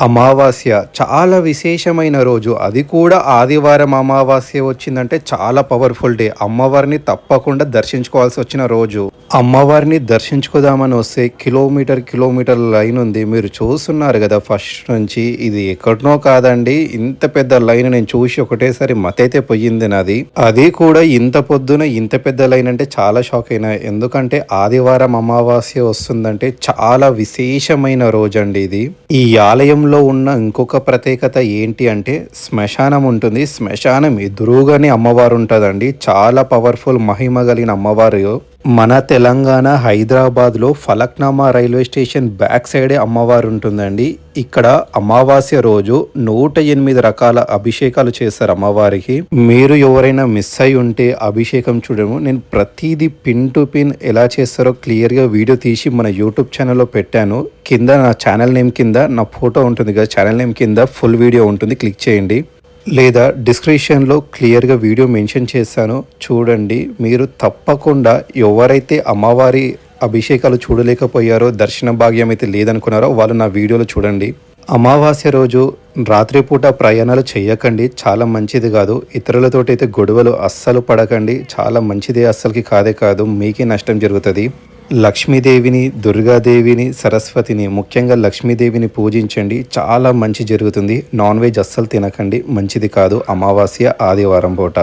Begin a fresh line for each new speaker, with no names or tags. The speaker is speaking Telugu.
అమావాస్య. చాలా విశేషమైన రోజు. అది కూడా ఆదివారం అమావాస్య వచ్చిందంటే చాలా పవర్ఫుల్ డే అమ్మవారిని తప్పకుండా దర్శించుకోవాల్సి వచ్చిన రోజు. అమ్మవారిని దర్శించుకోదామని వస్తే కిలోమీటర్ కిలోమీటర్ లైన్ ఉంది. మీరు చూస్తున్నారు కదా ఫస్ట్ నుంచి. ఇది ఎక్కడనో కాదండి. ఇంత పెద్ద లైన్ నేను చూసి ఒకటేసారి మతైతే పోయింది నాది. అది కూడా ఇంత పొద్దున ఇంత పెద్ద లైన్ అంటే చాలా షాక్ అయినా. ఎందుకంటే ఆదివారం అమావాస్య వస్తుందంటే చాలా విశేషమైన రోజు అండి ఇది. ఈ శ్మశానంలో ఉన్న ఇంకొక ప్రత్యేకత ఏంటి అంటే శ్మశానం ఉంటుంది. శ్మశానం ఎదురుగానే అమ్మవారు ఉంటుందండి. చాలా పవర్ఫుల్ మహిమ కలిగిన అమ్మవారు. మన తెలంగాణ హైదరాబాద్లో ఫలక్నామా రైల్వే స్టేషన్ బ్యాక్ సైడే అమ్మవారు ఉంటుందండి. ఇక్కడ అమావాస్య రోజు నూట ఎనిమిది రకాల అభిషేకాలు చేస్తారు అమ్మవారికి. మీరు ఎవరైనా మిస్ అయి ఉంటే అభిషేకం చూడము. నేను ప్రతిదీ పిన్ టు పిన్ ఎలా చేస్తారో క్లియర్గా వీడియో తీసి మన యూట్యూబ్ ఛానల్లో పెట్టాను. కింద నా ఛానల్ నేమ్ కింద నా ఫోటో ఉంటుంది కదా ఛానల్ నేమ్ కింద ఫుల్ వీడియో ఉంటుంది. క్లిక్ చేయండి. లేదా డిస్క్రిప్షన్లో క్లియర్గా వీడియో మెన్షన్ చేశాను చూడండి. మీరు తప్పకుండా ఎవరైతే అమ్మవారి అభిషేకాలు చూడలేకపోయారో దర్శన భాగ్యం అయితే లేదనుకున్నారో వాళ్ళు నా వీడియోలో చూడండి. అమావాస్య రోజు రాత్రిపూట ప్రయాణాలు చేయకండి చాలా మంచిది కాదు. ఇతరులతోటి అయితే గొడవలు అస్సలు పడకండి చాలా మంచిది అస్సలకి కాదే కాదు మీకే నష్టం జరుగుతుంది. లక్ష్మీదేవిని దుర్గాదేవిని సరస్వతిని ముఖ్యంగా లక్ష్మీదేవిని పూజించండి. చాలా మంచి జరుగుతుంది. నాన్ వెజ్ అస్సలు తినకండి. మంచిది కాదు. అమావాస్య ఆదివారం పూట.